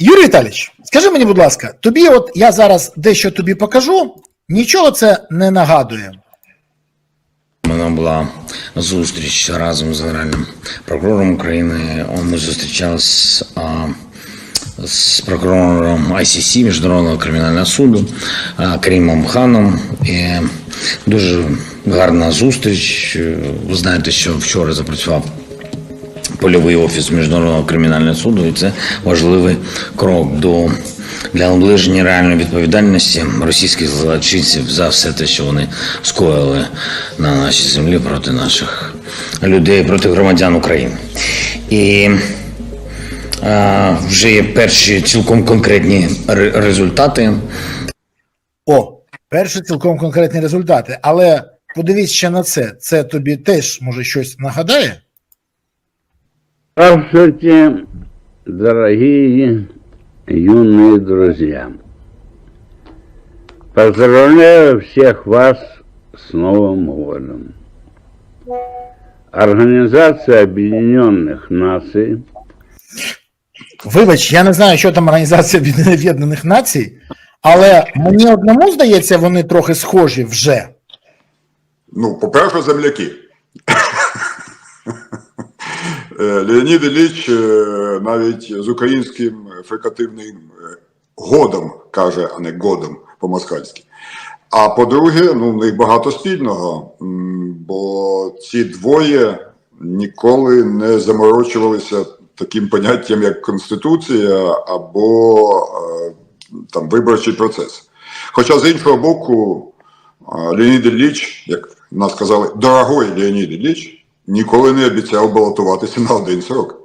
Юрій Віталійович, скажи мені, будь ласка, тобі, от я зараз дещо тобі покажу, нічого це не нагадує. У мене була зустріч разом з генеральним прокурором України. Ми зустрічалися з прокурором ICC, Міжнародного кримінального суду а, Карімом Ханом. І дуже гарна зустріч. Ви знаєте, що вчора запрацював польовий офіс Міжнародного кримінального суду, і це важливий крок до для наближення реальної відповідальності російських злочинців за все те, що вони скоїли на нашій землі проти наших людей, проти громадян України. І а, вже є перші цілком конкретні ре- результати. О, перші цілком конкретні результати. Але подивись ще на це. Це тобі теж може щось нагадає? Здравствуйте, дорогие юные друзья. Поздравляю всех вас с Новым годом. Организация Объединенных Наций Вибач, я не знаю, що там Організація Об'єднаних Націй, але мені одному здається, вони трохи схожі вже. Ну, по-перше, земляки. Е, Леонід Ілліч е, навіть з українським фрикативним е, годом каже, а не годом по-москальськи. А по-друге, ну, в них багато спільного, бо ці двоє ніколи не заморочувалися таким поняттям, як Конституція або там, виборчий процес. Хоча з іншого боку, Леонід Ілліч, як нас сказали, дорогой Леонід Ілліч, ніколи не обіцяв балотуватися на один срок.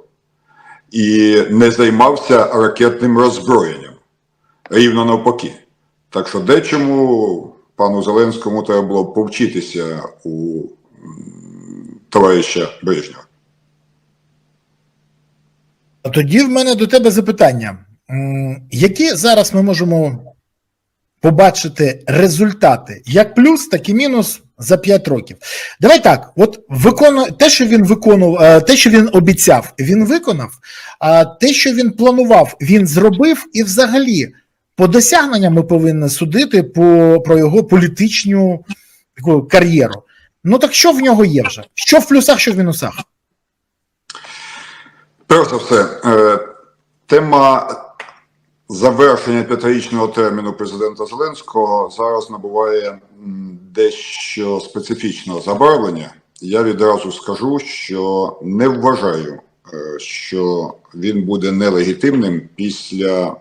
І не займався ракетним роззброєнням. Рівно навпаки. Так що дечому пану Зеленському треба було повчитися у товариша Брежнєва. А тоді в мене до тебе запитання: які зараз ми можемо побачити результати, як плюс, так і мінус за 5 років? Давай так: от виконує те, що він виконував, е, те, що він обіцяв, він виконав. А те, що він планував, він зробив, і взагалі по досягненням ми повинні судити по, про його політичну таку кар'єру. Ну так що в нього є вже? Що в плюсах, що в мінусах? Перш за все, е, тема завершення п'ятирічного терміну президента Зеленського зараз набуває дещо специфічного забарвлення. Я відразу скажу, що не вважаю, е, що він буде нелегітимним після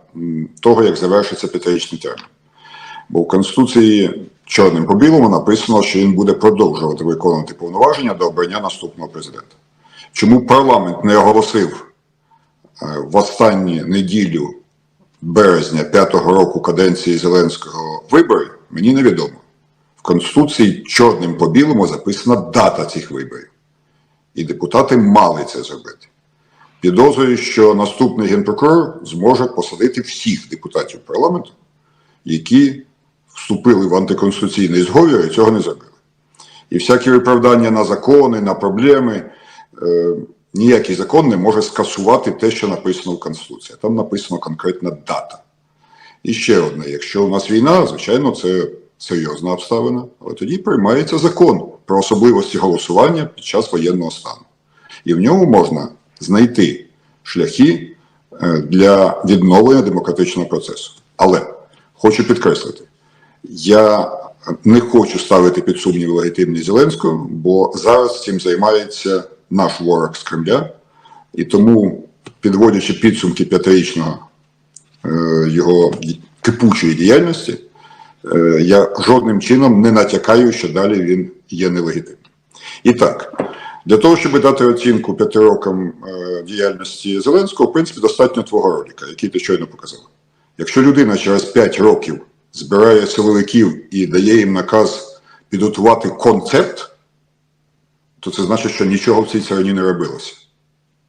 того, як завершиться п'ятирічний термін. Бо в Конституції чорним по білому написано, що він буде продовжувати виконувати повноваження до обрання наступного президента. Чому парламент не оголосив е, в останню неділю березня п'ятого року каденції Зеленського виборів, мені невідомо. В Конституції чорним по білому записана дата цих виборів. І депутати мали це зробити. Підозрюю, що наступний генпрокурор зможе посадити всіх депутатів парламенту, які вступили в антиконституційний зговір і цього не зробили. І всякі виправдання на закони, на проблеми. Ніякий закон не може скасувати те, що написано в Конституції. Там написано конкретна дата. І ще одне: якщо у нас війна, звичайно, це серйозна обставина, але тоді приймається закон про особливості голосування під час воєнного стану. І в ньому можна знайти шляхи е, для відновлення демократичного процесу. Але хочу підкреслити, я не хочу ставити під сумнів легітимність Зеленського, бо зараз цим займається наш ворог з Кремля, і тому, підводячи підсумки п'ятирічного е, його кипучої діяльності, е, я жодним чином не натякаю, що далі він є нелегітимним. І так, для того, щоб дати оцінку п'яти рокам е, діяльності Зеленського, в принципі, достатньо твого ролика, який ти щойно показав. Якщо людина через 5 років збирає силовиків і дає їм наказ підготувати концепт, то це значить, що нічого в цій царині не робилося.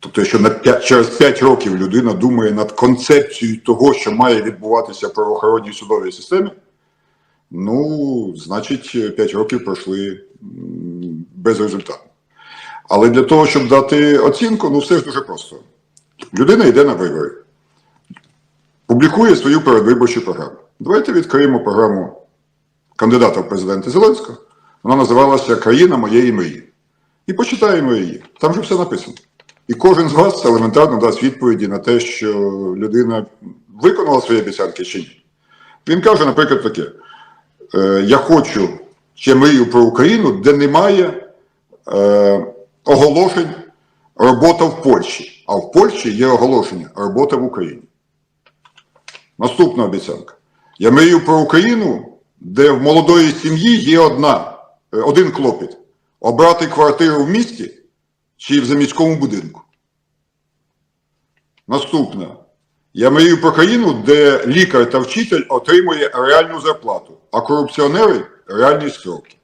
Тобто, якщо на 5, через 5 років людина думає над концепцією того, що має відбуватися в правоохоронній судовій системі, ну, значить, 5 років пройшли безрезультатно. Але для того, щоб дати оцінку, ну все ж дуже просто. Людина йде на вибори. публікує свою передвиборчу програму. Давайте відкриємо програму кандидата в президенти Зеленського. Вона називалася Країна моєї мрії. І почитаємо її. Там же все написано. І кожен з вас елементарно дасть відповіді на те, що людина виконала свої обіцянки чи ні. Він каже, наприклад, таке: е, я хочу ще мрію про Україну, де немає е, оголошень робота в Польщі. А в Польщі є оголошення робота в Україні. Наступна обіцянка. Я мрію про Україну, де в молодої сім'ї є одна, е, один клопіт обрати квартиру в місті чи в заміському будинку. Наступна. Я мрію про країну, де лікар та вчитель отримує реальну зарплату, а корупціонери реальні строки.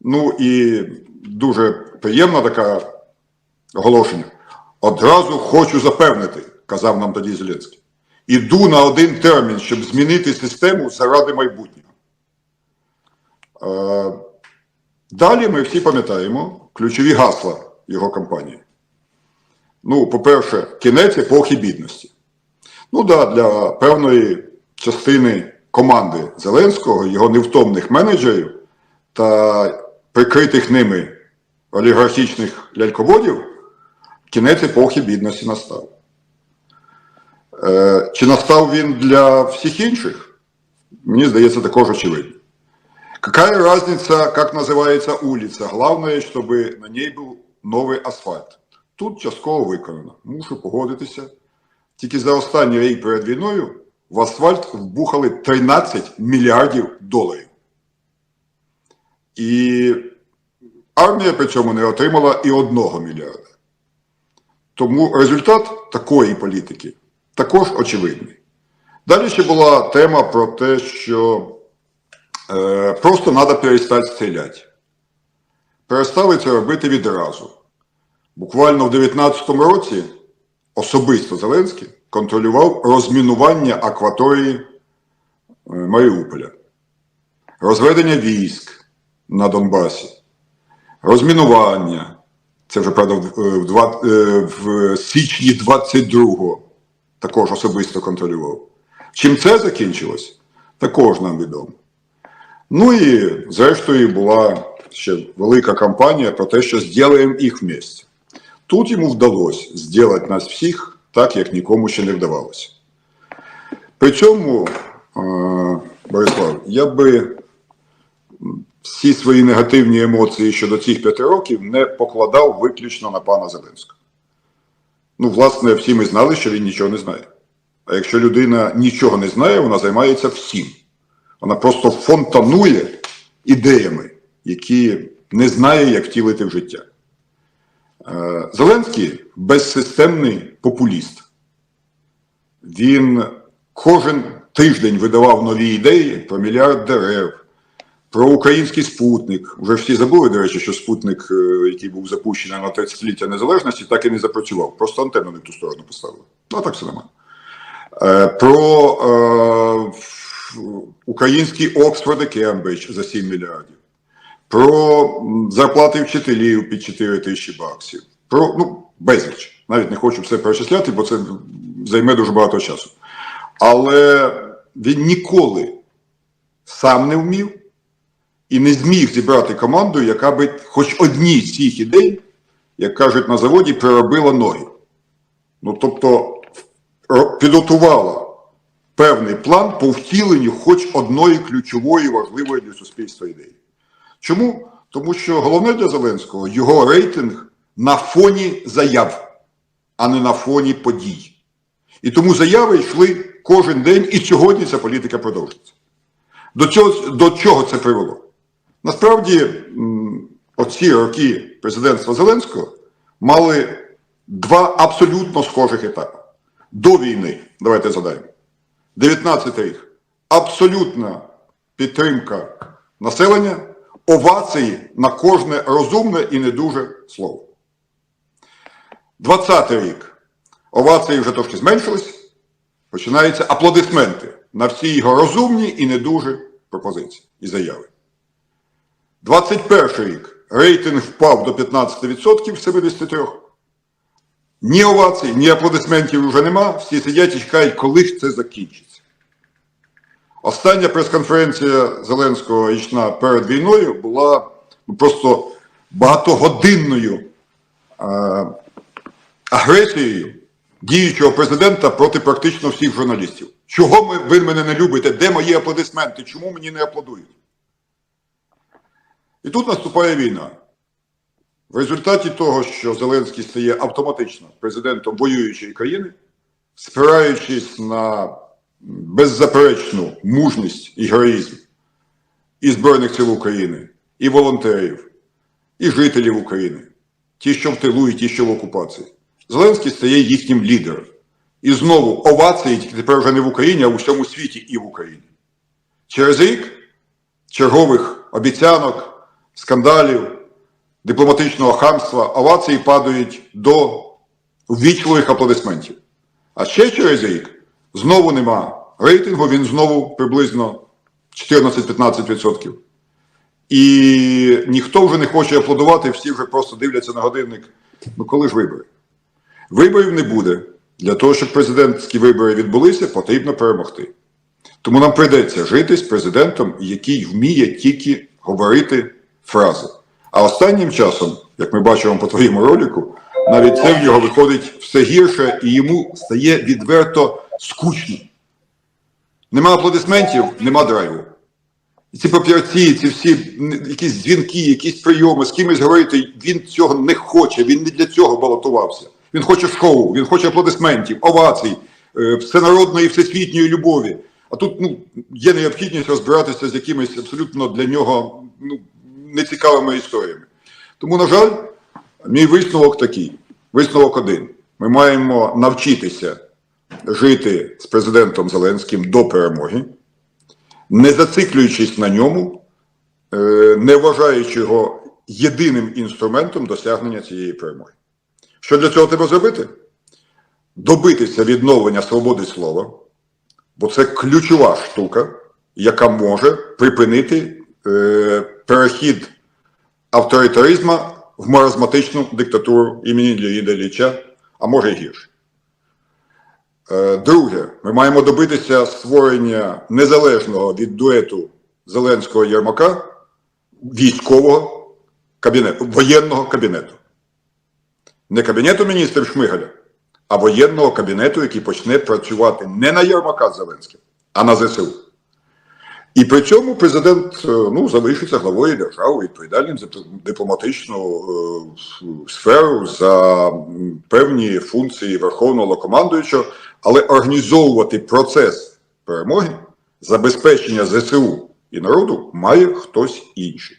Ну і дуже приємна така оголошення. Одразу хочу запевнити, казав нам тоді Зеленський. Іду на один термін, щоб змінити систему заради майбутнього. Далі ми всі пам'ятаємо ключові гасла його кампанії. Ну, по-перше, кінець епохи бідності. Ну да, для певної частини команди Зеленського, його невтомних менеджерів та прикритих ними олігархічних ляльководів, кінець епохи бідності настав. Е, чи настав він для всіх інших? Мені здається, також очевидно. Какая разница, как называется улица? Главное, чтобы на ней був новий асфальт. Тут частково виконано. Мушу погодитися. Тільки за останній рік перед війною в асфальт вбухали 13 мільярдів доларів. І армія при цьому не отримала і одного мільярда. Тому результат такої політики також очевидний. Далі ще була тема про те, що е, просто треба перестати стріляти. Перестали це робити відразу. Буквально в 2019 році особисто Зеленський контролював розмінування акваторії е, Маріуполя, розведення військ на Донбасі, розмінування. Це вже правда в, е, в, в січні 22-го також особисто контролював. Чим це закінчилось, також нам відомо. Ну і зрештою була ще велика кампанія про те, що зробимо їх вместе. Тут йому вдалося зробити нас всіх так, як нікому ще не вдавалося. При цьому, е, Борислав, я би всі свої негативні емоції щодо цих п'яти років не покладав виключно на пана Зеленського. Ну, власне, всі ми знали, що він нічого не знає. А якщо людина нічого не знає, вона займається всім. Вона просто фонтанує ідеями, які не знає, як втілити в життя. Е, Зеленський безсистемний популіст. Він кожен тиждень видавав нові ідеї про мільярд дерев, про український спутник. Вже всі забули, до речі, що спутник, е, який був запущений на 30-ліття незалежності, так і не запрацював. Просто антенну не в ту сторону поставили. Ну, а так все нормально. Е, Про український Оксфорд і Кембридж за 7 мільярдів. Про зарплати вчителів під 4 тисячі баксів. Про ну, безліч. Навіть не хочу все перечисляти, бо це займе дуже багато часу. Але він ніколи сам не вмів і не зміг зібрати команду, яка би хоч одній з цих ідей, як кажуть на заводі, приробила ноги. Ну, тобто, підготувала певний план по втіленню хоч одної ключової важливої для суспільства ідеї. Чому? Тому що головне для Зеленського його рейтинг на фоні заяв, а не на фоні подій. І тому заяви йшли кожен день, і сьогодні ця політика продовжиться. До, цього, до чого це привело? Насправді, оці роки президентства Зеленського мали два абсолютно схожих етапи. До війни, давайте згадаємо. 19 рік. Абсолютна підтримка населення, овації на кожне розумне і не дуже слово. 20 рік. Овації вже трошки зменшились. Починаються аплодисменти на всі його розумні і не дуже пропозиції і заяви. 21 рік рейтинг впав до 15% з 73%. Ні овацій, ні аплодисментів вже нема. Всі сидять і чекають, коли ж це закінчиться. Остання прес-конференція Зеленського річна перед війною була просто багатогодинною е, агресією діючого президента проти практично всіх журналістів. Чого ми, ви мене не любите? Де мої аплодисменти? Чому мені не аплодують? І тут наступає війна. В результаті того, що Зеленський стає автоматично президентом воюючої країни, спираючись на беззаперечну мужність і героїзм і Збройних сил України, і волонтерів, і жителів України, ті, що в тилу, і ті, що в окупації, Зеленський стає їхнім лідером. І знову овації тільки тепер вже не в Україні, а в усьому світі і в Україні. Через рік чергових обіцянок, скандалів, дипломатичного хамства, овації падають до ввічливих аплодисментів. А ще через рік знову нема рейтингу, він знову приблизно 14-15%. І ніхто вже не хоче аплодувати, всі вже просто дивляться на годинник. Ну коли ж вибори? Виборів не буде. Для того, щоб президентські вибори відбулися, потрібно перемогти. Тому нам прийдеться жити з президентом, який вміє тільки говорити фрази. А останнім часом, як ми бачимо по твоєму ролику, навіть це в нього виходить все гірше і йому стає відверто скучно. Нема аплодисментів, нема драйву. І ці папірці, ці всі якісь дзвінки, якісь прийоми, з кимось говорити, він цього не хоче, він не для цього балотувався. Він хоче шоу, він хоче аплодисментів, овацій, е, всенародної, всесвітньої любові. А тут ну, є необхідність розбиратися з якимись абсолютно для нього ну, нецікавими історіями. Тому, на жаль, мій висновок такий: висновок один. Ми маємо навчитися жити з президентом Зеленським до перемоги, не зациклюючись на ньому, е, не вважаючи його єдиним інструментом досягнення цієї перемоги. Що для цього треба зробити? Добитися відновлення свободи слова, бо це ключова штука, яка може припинити е, перехід авторитаризму в маразматичну диктатуру імені Леоніда Ілліча, а може й гірше. Е, Друге, ми маємо добитися створення незалежного від дуету Зеленського Єрмака військового кабінету, воєнного кабінету. Не кабінету міністрів Шмигаля, а воєнного кабінету, який почне працювати не на Єрмака Зеленським, а на ЗСУ. І при цьому президент е, ну, залишиться главою держави, відповідальним за дипломатичну е, сферу, за певні функції верховного командуючого, але організовувати процес перемоги, забезпечення ЗСУ і народу має хтось інший.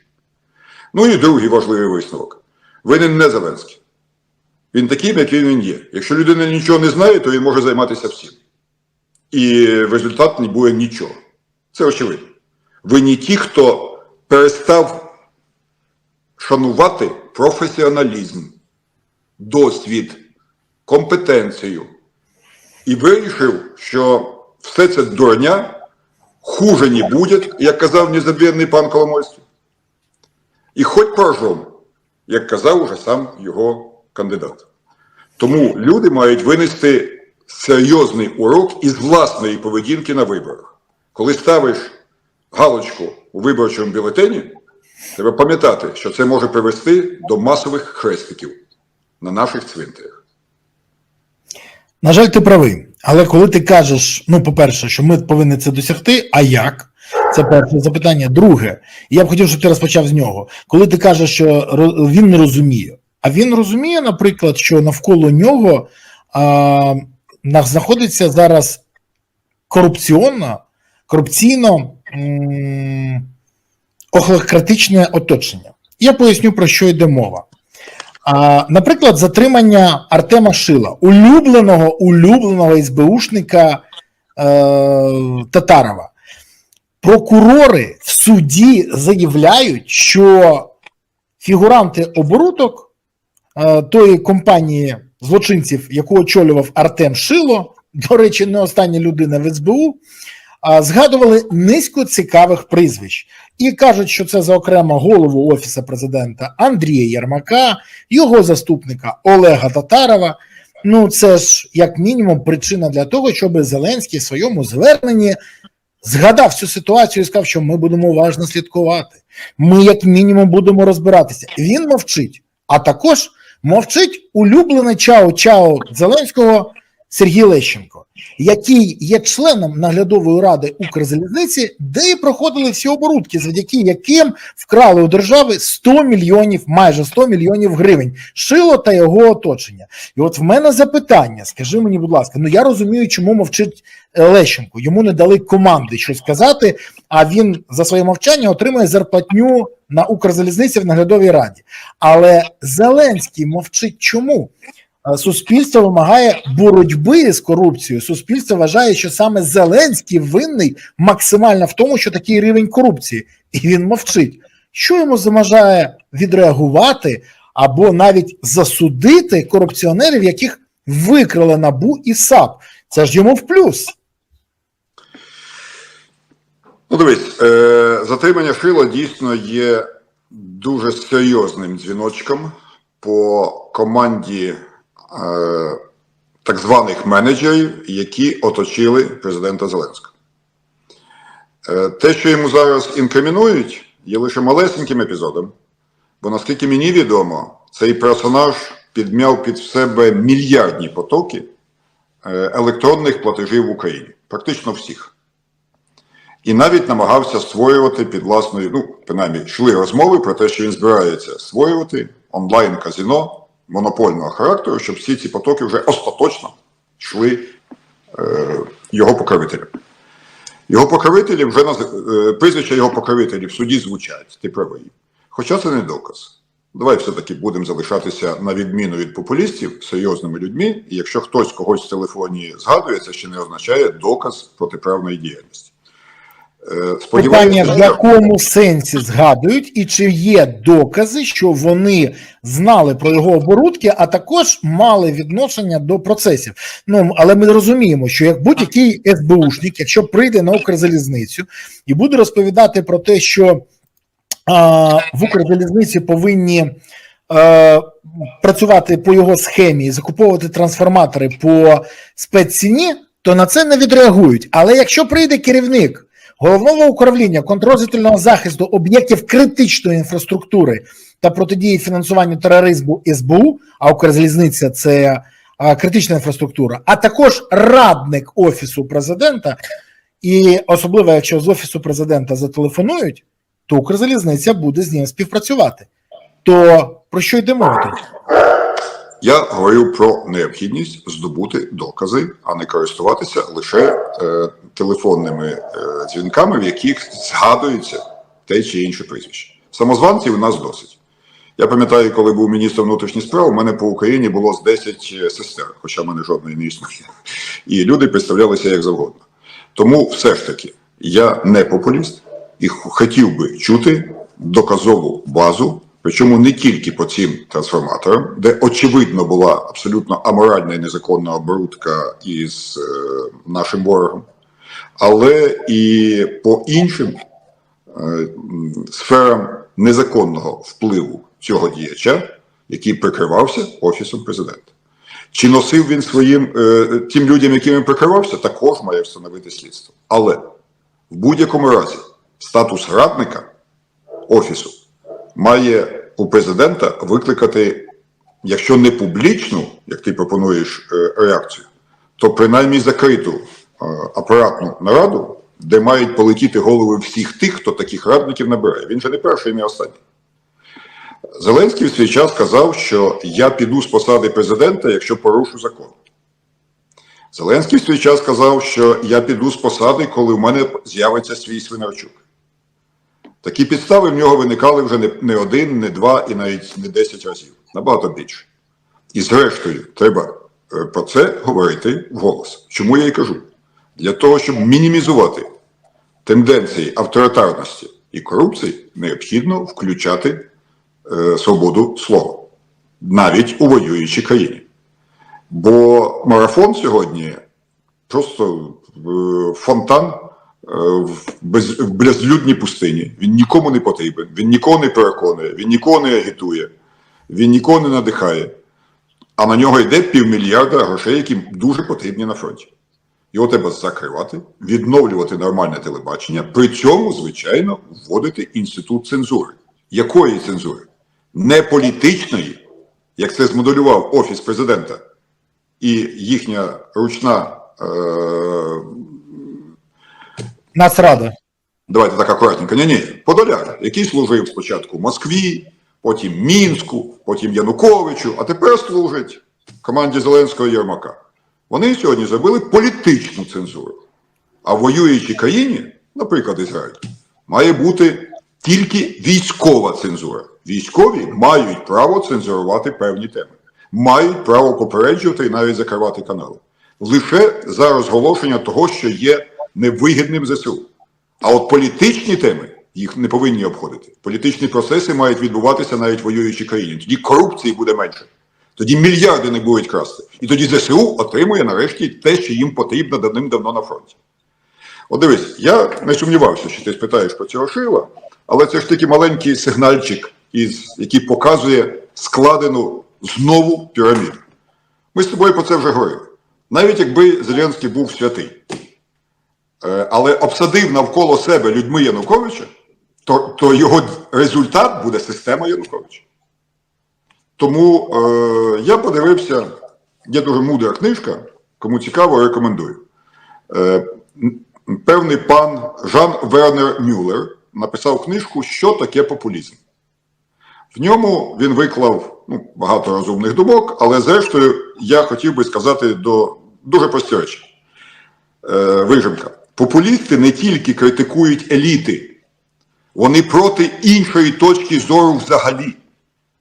Ну і другий важливий висновок. Винен не Зеленський. Він таким, яким він є. Якщо людина нічого не знає, то він може займатися всім. І результат не буде нічого. Це очевидно. Винні ті, хто перестав шанувати професіоналізм, досвід, компетенцію і вирішив, що все це дурня, хуже не буде, як казав незабвенний пан Коломойський. І хоч порожом, як казав уже сам його кандидат. Тому люди мають винести серйозний урок із власної поведінки на виборах. Коли ставиш галочку у виборчому бюлетені, треба пам'ятати, що це може привести до масових хрестиків на наших цвинтарях. На жаль, ти правий. Але коли ти кажеш, ну, по-перше, що ми повинні це досягти, а як? Це перше запитання. Друге, я б хотів, щоб ти розпочав з нього. Коли ти кажеш, що він не розуміє, а він розуміє, наприклад, що навколо нього а, знаходиться зараз корупційно м, охлократичне оточення. Я поясню, про що йде мова. А, наприклад, затримання Артема Шила, улюбленого улюбленого СБУшника е, Татарова. Прокурори в суді заявляють, що фігуранти оборудок е, тої компанії злочинців, яку очолював Артем Шило, до речі, не остання людина в СБУ, згадували низку цікавих прізвищ і кажуть, що це зокрема голову офісу президента Андрія Єрмака, його заступника Олега Татарова Ну, це ж як мінімум причина для того, щоб Зеленський в своєму зверненні згадав цю ситуацію і сказав, що ми будемо уважно слідкувати. Ми, як мінімум, будемо розбиратися. Він мовчить, а також мовчить улюблений чао-чао Зеленського Сергій Лещенко, який є членом наглядової ради Укрзалізниці, де і проходили всі оборудки, завдяки яким вкрали у держави 100 мільйонів, майже 100 мільйонів гривень. Шило та його оточення. І от в мене запитання: скажи мені, будь ласка, ну я розумію, чому мовчить е, Лещенко. Йому не дали команди щось сказати, а він за своє мовчання отримує зарплатню на Укрзалізниці в наглядовій раді. Але Зеленський мовчить чому? Е, Суспільство вимагає боротьби з корупцією. Суспільство вважає, що саме Зеленський винний максимально в тому, що такий рівень корупції, і він мовчить. Що йому заважає відреагувати або навіть засудити корупціонерів, яких викрили набу і САП? Це ж йому в плюс. Ну, дивись, е, затримання Шила дійсно є дуже серйозним дзвіночком по команді так званих менеджерів, які оточили президента Зеленського. Е, те, що йому зараз інкримінують, є лише малесеньким епізодом, бо наскільки мені відомо, цей персонаж підмяв під себе мільярдні потоки е, електронних платежів в Україні, практично всіх і навіть намагався створювати під власною, ну, принаймні, йшли розмови про те, що він збирається створювати онлайн-казіно монопольного характеру, щоб всі ці потоки вже остаточно йшли е, його покровителям. Його покровителі вже наз- е, прізвища його покровителів в суді звучать, ти правий. Хоча це не доказ. Давай все-таки будемо залишатися на відміну від популістів серйозними людьми, і якщо хтось когось в телефоні згадує, це ще не означає доказ протиправної діяльності. Е, Питання в якому сенсі згадують, і чи є докази, що вони знали про його оборудки, а також мали відношення до процесів. Ну але ми розуміємо, що як будь-який СБУшник, якщо прийде на Укрзалізницю і буде розповідати про те, що а, в Укрзалізниці повинні. е, Працювати по його схемі і закуповувати трансформатори по спецціні, то на це не відреагують. Але якщо прийде керівник головного управління контррозвідувального захисту об'єктів критичної інфраструктури та протидії фінансуванню тероризму СБУ, а Укрзалізниця це критична інфраструктура, а також радник офісу президента, і особливо якщо з офісу президента зателефонують, то Укрзалізниця буде з ним співпрацювати. То про що йде мова? Я говорю про необхідність здобути докази, а не користуватися лише е, телефонними е, дзвінками, в яких згадується те чи інше прізвище. Самозванців у нас досить. Я пам'ятаю, коли був міністром внутрішніх справ, у мене по Україні було з 10 сестер, хоча в мене жодної не існує. І люди представлялися як завгодно. Тому все ж таки я не популіст і хотів би чути доказову базу, причому не тільки по цим трансформаторам, де очевидно була абсолютно аморальна і незаконна оборудка із е, нашим ворогом, але і по іншим е, сферам незаконного впливу цього діяча, який прикривався офісом президента. Чи носив він своїм е, тим людям, яким він прикривався, також має встановити слідство. Але в будь-якому разі статус радника офісу має у президента викликати, якщо не публічну, як ти пропонуєш, е, реакцію, то принаймні закриту е, апаратну нараду, де мають полетіти голови всіх тих, хто таких радників набирає. Він же не перший не останній. Зеленський в свій час казав, що я піду з посади президента, якщо порушу закон. Зеленський в свій час казав, що я піду з посади, коли в мене з'явиться свій свинарчук. Такі підстави в нього виникали вже не, не один, не два і навіть не десять разів, набагато більше. І зрештою, треба е, про це говорити вголос. Чому я і кажу? Для того, щоб мінімізувати тенденції авторитарності і корупції, необхідно включати е, свободу слова, навіть у воюючій країні. Бо марафон сьогодні просто е, фонтан в, без, в безлюдній пустині. Він нікому не потрібен, він нікого не переконує, він нікого не агітує, він нікого не надихає. а на нього йде півмільярда грошей, які дуже потрібні на фронті. Його треба закривати, відновлювати нормальне телебачення, при цьому, звичайно, вводити інститут цензури. Якої цензури? Не політичної, як це змоделював Офіс президента і їхня ручна, е- Нацрада. давайте так акуратненько, ні, ні, Подоляк, який служив спочатку Москві, потім Мінську, потім Януковичу, а тепер служить команді Зеленського Єрмака. Вони сьогодні зробили політичну цензуру. А в воюючій країні, наприклад, Ізраїль, має бути тільки військова цензура. Військові мають право цензурувати певні теми, мають право попереджувати і навіть закривати канали. Лише за розголошення того, що є невигідним ЗСУ. А от політичні теми їх не повинні обходити. Політичні процеси мають відбуватися навіть в воюючій країні. Тоді корупції буде менше. Тоді мільярди не будуть красти. І тоді ЗСУ отримує нарешті те, що їм потрібно давним-давно на фронті. От дивись, я не сумнівався, що ти спитаєш про цього Шила, але це ж такий маленький сигнальчик, із, який показує складену знову піраміду. Ми з тобою про це вже говорили. Навіть якби Зеленський був святий, але обсадив навколо себе людьми Януковича, то, то його результат буде система Януковича. Тому е, я подивився, є дуже мудра книжка, кому цікаво, рекомендую. Е, певний пан Жан Вернер Мюллер написав книжку Що таке популізм. В ньому він виклав ну, багато розумних думок, але зрештою я хотів би сказати до дуже прості речі. Е, вижимка. Популісти не тільки критикують еліти, вони проти іншої точки зору взагалі.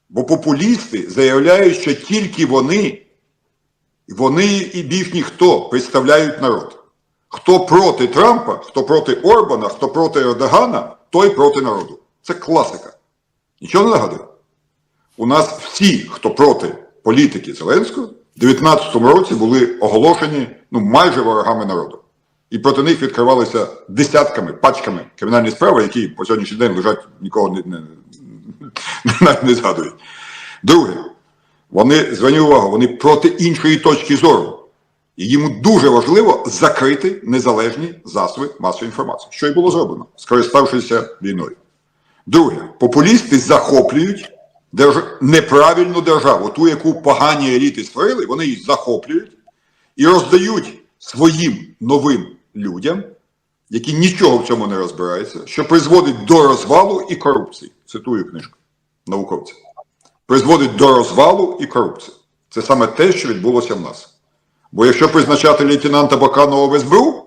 Бо популісти заявляють, що тільки вони, вони і більш ніхто представляють народ. Хто проти Трампа, хто проти Орбана, хто проти Ердогана, той проти народу. Це класика. Нічого не нагадує. У нас всі, хто проти політики Зеленського, в 2019 році були оголошені ну, майже ворогами народу. І проти них відкривалися десятками, пачками кримінальні справи, які по сьогоднішній день лежать нікого не, не, навіть не згадують. Друге, вони, зверніть увагу, вони проти іншої точки зору. І їм дуже важливо закрити незалежні засоби масової інформації, що і було зроблено, скориставшися війною. Друге, популісти захоплюють держ... неправильну державу, ту, яку погані еліти створили, вони її захоплюють і роздають своїм новим людям, які нічого в цьому не розбираються, що призводить до розвалу і корупції. Цитую книжку науковця. Призводить до розвалу і корупції. Це саме те, що відбулося в нас. Бо якщо призначати лейтенанта Баканова в СБУ,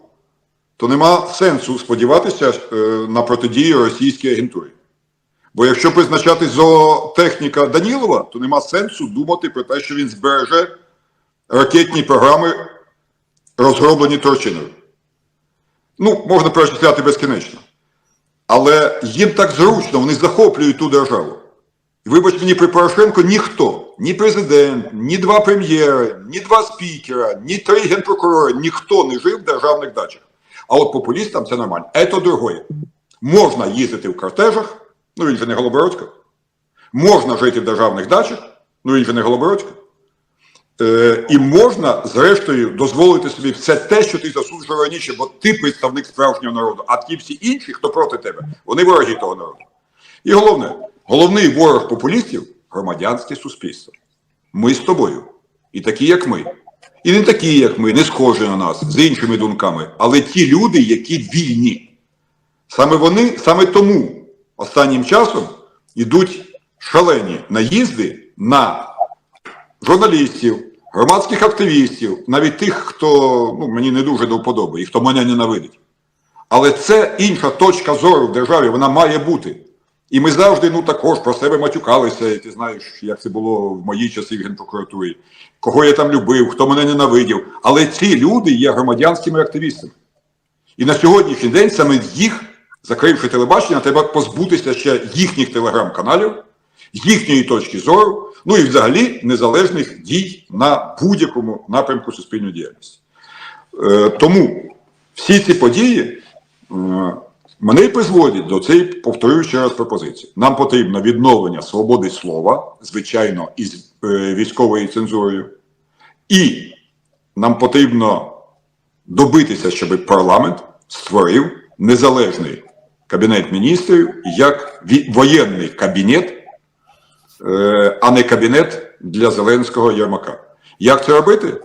то нема сенсу сподіватися е, на протидію російській агентурі. Бо якщо призначати зоотехніка Данілова, то нема сенсу думати про те, що він збереже ракетні програми, розроблені Турчиною. Ну, можна перечисляти безкінечно. Але їм так зручно, вони захоплюють ту державу. І вибач мені, при Порошенко ніхто, ні президент, ні два прем'єри, ні два спікера, ні три генпрокурори, ніхто не жив в державних дачах. А от популістам це нормально. Ето другое. Можна їздити в кортежах, ну він же не Голобородько. Можна жити в державних дачах, ну він же не Голобородько. Е, і можна, зрештою, дозволити собі все те, що ти засуджував раніше, бо ти представник справжнього народу, а ті всі інші, хто проти тебе, вони вороги того народу. І головне, головний ворог популістів громадянське суспільство. Ми з тобою. І такі, як ми. І не такі, як ми, не схожі на нас, з іншими думками, але ті люди, які вільні. Саме вони, саме тому останнім часом йдуть шалені наїзди на журналістів, громадських активістів, навіть тих, хто ну, мені не дуже до вподоби і хто мене ненавидить. Але це інша точка зору в державі, вона має бути. І ми завжди ну також про себе матюкалися, і ти знаєш, як це було в мої часи в Генпрокуратурі, кого я там любив, хто мене ненавидів. Але ці люди є громадянськими активістами. І на сьогоднішній день саме їх, закривши телебачення, треба позбутися ще їхніх телеграм-каналів, їхньої точки зору, ну і взагалі незалежних дій на будь-якому напрямку суспільної діяльності. Е, тому всі ці події. е, Мене й призводить до цієї, повторюю ще раз пропозиції. Нам потрібно відновлення свободи слова, звичайно, із е, військовою цензурою, і нам потрібно добитися, щоб парламент створив незалежний кабінет міністрів як воєнний кабінет, а не кабінет для Зеленського Єрмака. Як це робити?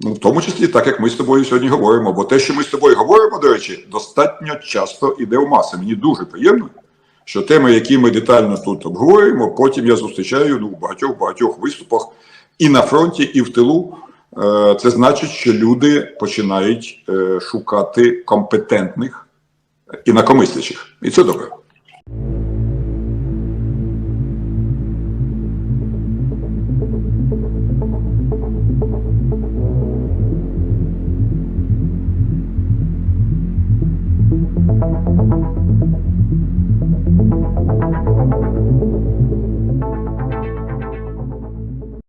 Ну, в тому числі так, як ми з тобою сьогодні говоримо. Бо те, що ми з тобою говоримо, до речі, достатньо часто іде в маси. Мені дуже приємно, що теми, які ми детально тут обговорюємо, потім я зустрічаю ну, в багатьох багатьох виступах і на фронті, і в тилу. Е, Це значить, що люди починають е, шукати компетентних інакомислячих. І це добре.